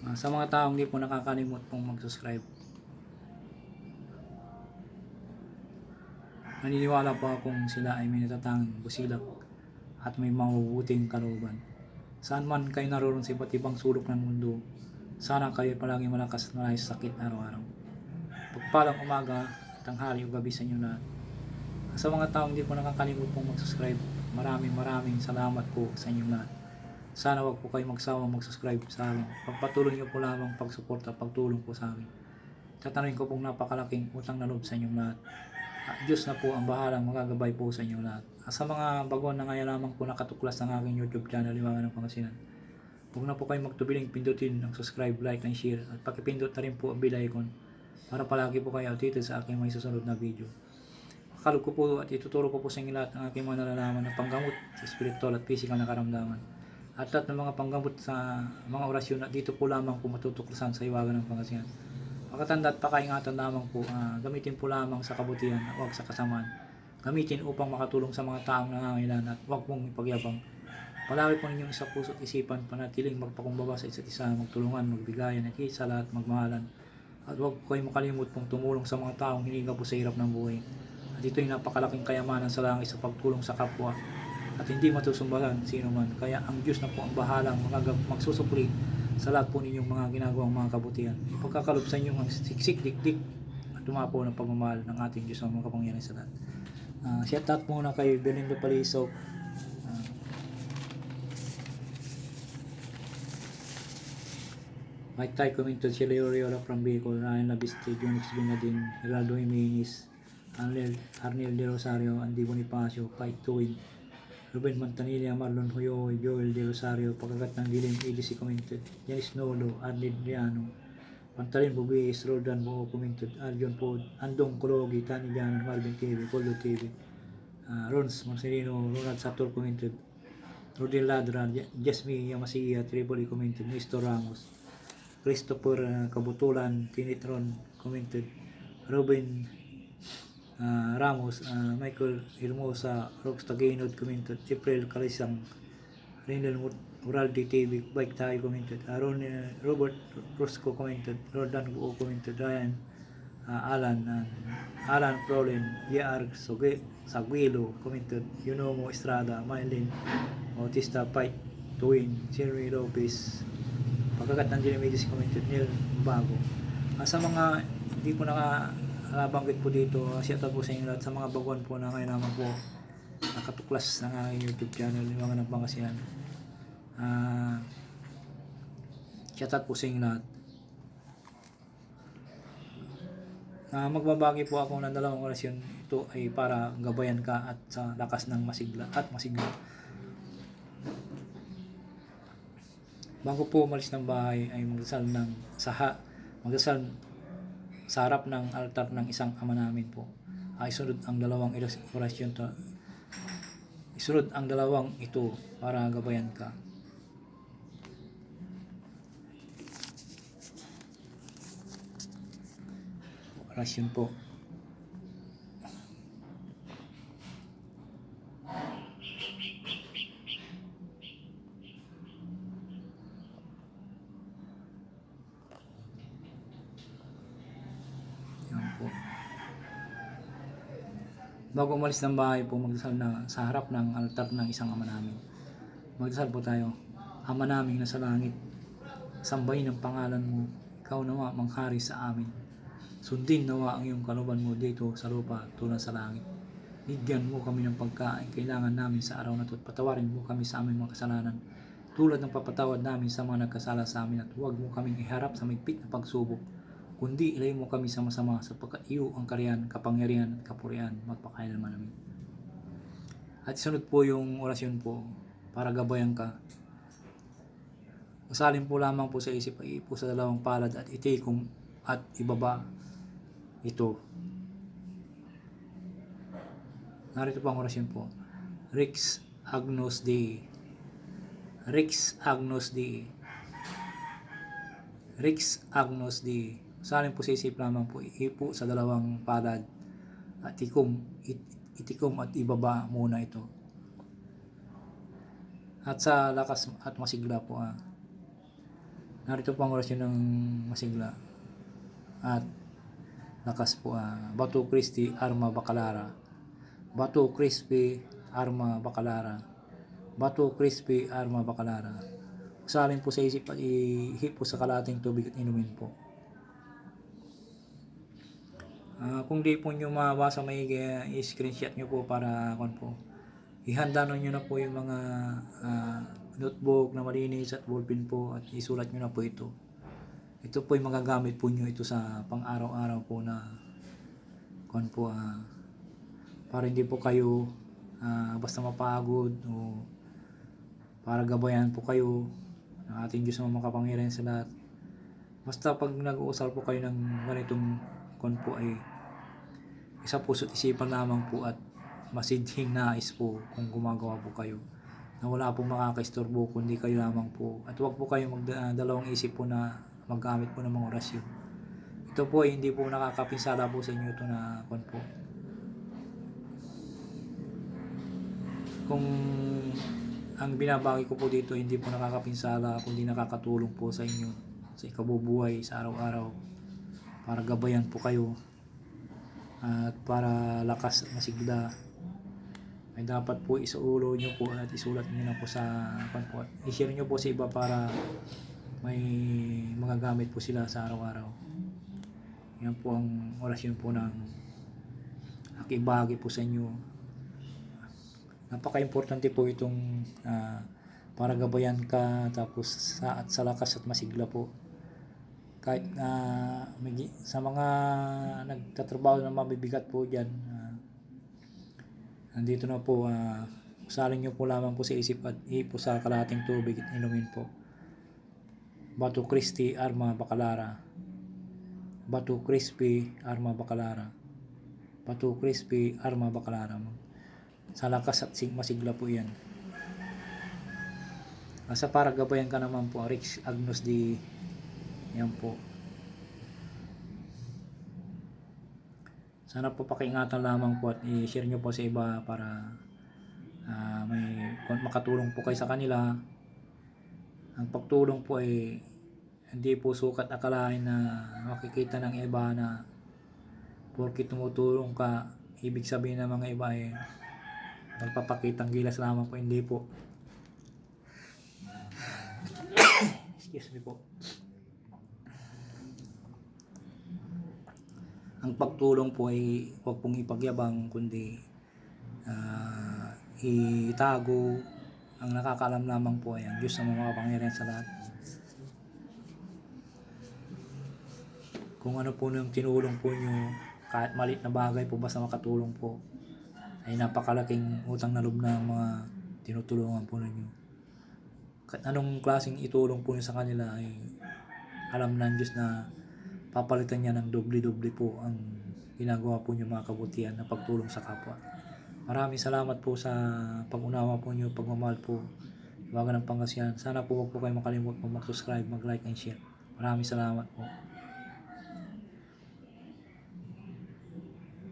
Ah, sa mga taong hindi po nakakalimot pong mag-subscribe. Naniniwala po akong sila ay may natatanging busilak at may mabubuting kalooban. Saan man kayo naroon sa iba't ibang sulok ng mundo, sana kayo palagi malakas na sa sakit araw-araw. Pagpalang umaga, tanghali o gabi sa inyo lahat. Sa mga taong hindi po nakakalimot pong mag-subscribe, maraming maraming salamat po sa inyong lahat. Sana wag po kayo magsawang mag-subscribe sa amin. Pagpatuloy niyo po lamang pag-suporta, pagtulong po sa amin. Tatanungin ko pong napakalaking utang na loob sa inyong lahat. At Diyos na po ang bahalang magagabay po sa inyong lahat. At Sa mga baguhan na ngayon lamang po nakatuklas ng aking YouTube channel, Liwangan ng Pangasinan. Huwag na po kayo magtubiling pindutin ang subscribe, like, and share. At pakipindot na rin po ang bell icon para palagi po kayo updated sa aking mga susunod na video. Kakalog ko po at ituturo ko po sa inyo lahat ng aking mga nalalaman na panggamot sa spiritual at physical na karamdaman. At lahat ng mga panggamot sa mga orasyon at dito po lamang po matutuklasan sa iwagan ng Pangasinan. Pakatanda at pakaingatan lamang po, ah, gamitin po lamang sa kabutihan at huwag sa kasamaan. Gamitin upang makatulong sa mga taong nangangailangan at huwag pong ipagyabang. Palagi po ninyong sa puso't isipan, panatiling magpakumbaba sa isa't isa, magtulungan, magbigayan, at higit sa lahat magmahalan. At huwag po kayong makalimut pong tumulong sa mga taong hiniga po sa hirap ng buhay. At ito'y napakalaking kayamanan sa langit sa pagtulong sa kapwa at hindi matusumbahan sino man. Kaya ang Diyos na po ang bahalang magsusupli sa lahat po ninyong mga ginagawang mga kabutihan. Ipagkakalob sa inyong ang siksik, dikdik at tumapo ng pagmamahal ng ating Diyos ang mga kapangyarihan sa lahat. Uh, shout out muna kay Belinda Paliso. Ah, Mike Tay commented si Leo Riola from Bicol, Ryan Labiste, Jonix Binadin, Geraldo Jimenez, Arnel, Arnel De Rosario, Andy Bonifacio, Pike Tuwid, Ruben Mantanilla, Marlon Hoyoy, Joel De Rosario, Pagkagat ng Dilim, ADC commented, Janice Nolo, Arnel Driano, Pantalin Bubies, Rodan Buo commented, Aljon Pod, Andong Kulogi, Tani Janan, Marvin TV, Polo TV, uh, Rons Marcelino, Ronald Sator commented, Rodel Ladra, Jasmine Yamasiya, Tripoli commented, Nestor Ramos, Christopher uh, Kabutulan, Tinitron commented, Ruben uh, Ramos, uh, Michael Hermosa, Rox Taginod commented, April Kalisang, Renal Uraldi TV, Bike Tayo commented, Aaron uh, Robert Rosco commented, Rodan Guo commented, Ryan uh, Alan, uh, Alan Prolin, JR Saguilo commented, Yunomo Estrada, Mylene Bautista Pike, Twin, Jeremy Lopez, pagkagat ng Jeremy commented, Neil Bago. Ah, sa mga hindi po naka nabanggit po dito, uh, shout out po sa inyo lahat sa mga baguhan po na ngayon naman po nakatuklas ng aking YouTube channel, yung mga ng Pangasinan. Ah, shout out po sa inyo lahat. Ah, magbabagi po ako ng dalawang orasyon. Ito ay para gabayan ka at sa lakas ng masigla at masigla. Bago po umalis ng bahay ay magdasal ng saha, magdasal sa harap ng altar ng isang ama namin po. Ay sunod ang dalawang orasyon to. Isunod ang dalawang ito para gabayan ka. Orasyon po. Yan po. Bago umalis ng bahay po, magdasal na sa harap ng altar ng isang ama namin. Magdasal po tayo. Ama namin na sa langit, sambahin ang pangalan mo. Ikaw nawa manghari sa amin. Sundin nawa ang iyong kaluban mo dito sa lupa tulad sa langit. Bigyan mo kami ng pagkain kailangan namin sa araw na ito at patawarin mo kami sa aming mga kasalanan tulad ng papatawad namin sa mga nagkasala sa amin at huwag mo kaming iharap sa migpit na pagsubok kundi ilay mo kami sa masama sapagkat iyo ang kariyan, kapangyarihan at kapurian magpakailanman namin. At sunod po yung orasyon po para gabayan ka. Masalin po lamang po sa isip ay po sa dalawang palad at itikom at ibaba ito. Narito po ang orasyon po. Rix Agnos Dei. Rix Agnos Dei. Rix Agnos Dei. Po sa isip lamang po, ipo sa dalawang palad at ikom, it, itikom at ibaba muna ito. At sa lakas at masigla po ah. Narito po ang orasyon ng masigla. At lakas po ah, Batu Christi Arma Bakalara. Batu Crispy Arma Bakalara. Batu Crispy Arma Bakalara. Usalin po sa isip at ihip po sa kalating tubig at inumin po. Ah, kung di po nyo mabasa may i-screenshot nyo po para kon po. Ihanda nyo na po yung mga ah, notebook na malinis at ballpen po at isulat nyo na po ito. Ito po yung magagamit po nyo ito sa pang-araw-araw po na kon po ah, para hindi po kayo ah, basta mapagod o para gabayan po kayo ng ating Diyos na makapangyarihan sa lahat. Basta pag nag-uusal po kayo ng ganitong kon po ay isa puso't isipan lamang po at masidhing nais po kung gumagawa po kayo. Na wala pong makakaistorbo kundi kayo lamang po. At huwag po kayo magdalawang isip po na maggamit po ng mga orasyon. Ito po ay hindi po nakakapinsala po sa inyo ito na kon po. Kung ang binabagi ko po dito hindi po nakakapinsala kundi nakakatulong po sa inyo sa ikabubuhay sa araw-araw. Para gabayan po kayo at para lakas at masigla ay dapat po isuulo nyo po at isulat nyo na po sa pan i-share nyo po sa iba para may mga gamit po sila sa araw-araw. Yan po ang orasyon po ng akibagi po sa inyo. Napaka-importante po itong ah, para gabayan ka tapos sa, at sa lakas at masigla po kahit na gi- sa mga nagtatrabaho na mabibigat po dyan ah, nandito na po uh, usalin nyo po lamang po sa isip at ipo sa kalating tubig at inumin po. Batu Christi Arma Bakalara Batu Crispy Arma Bakalara Batu Crispy Arma Bakalara sa lakas at sig- masigla po yan. Asa para gabayan ka naman po Rich Agnos di yan po. Sana po pakiingatan lamang po at i-share nyo po sa iba para ah, may makatulong po kayo sa kanila. Ang pagtulong po ay hindi po sukat akalain na makikita ng iba na porke tumutulong ka, ibig sabihin ng mga iba ay nagpapakitang gilas lamang po, hindi po. Excuse me po. Ang pagtulong po ay huwag pong ipagyabang kundi ah, itago ang nakakaalam lamang po ay ang Diyos na makapangyarihan sa lahat. Kung ano po yung tinulong po nyo kahit malit na bagay po basta makatulong po ay napakalaking utang na loob ng mga tinutulungan po ninyo. Anong klaseng itulong po nyo sa kanila ay alam ng Diyos na papalitan niya ng doble-doble po ang ginagawa po niyo mga kabutihan na pagtulong sa kapwa. Maraming salamat po sa pag-unawa po niyo, pagmamahal po, iwagan ng pangasiyan. Sana po wag po kayo makalimut mag-subscribe, mag-like and share. Maraming salamat po.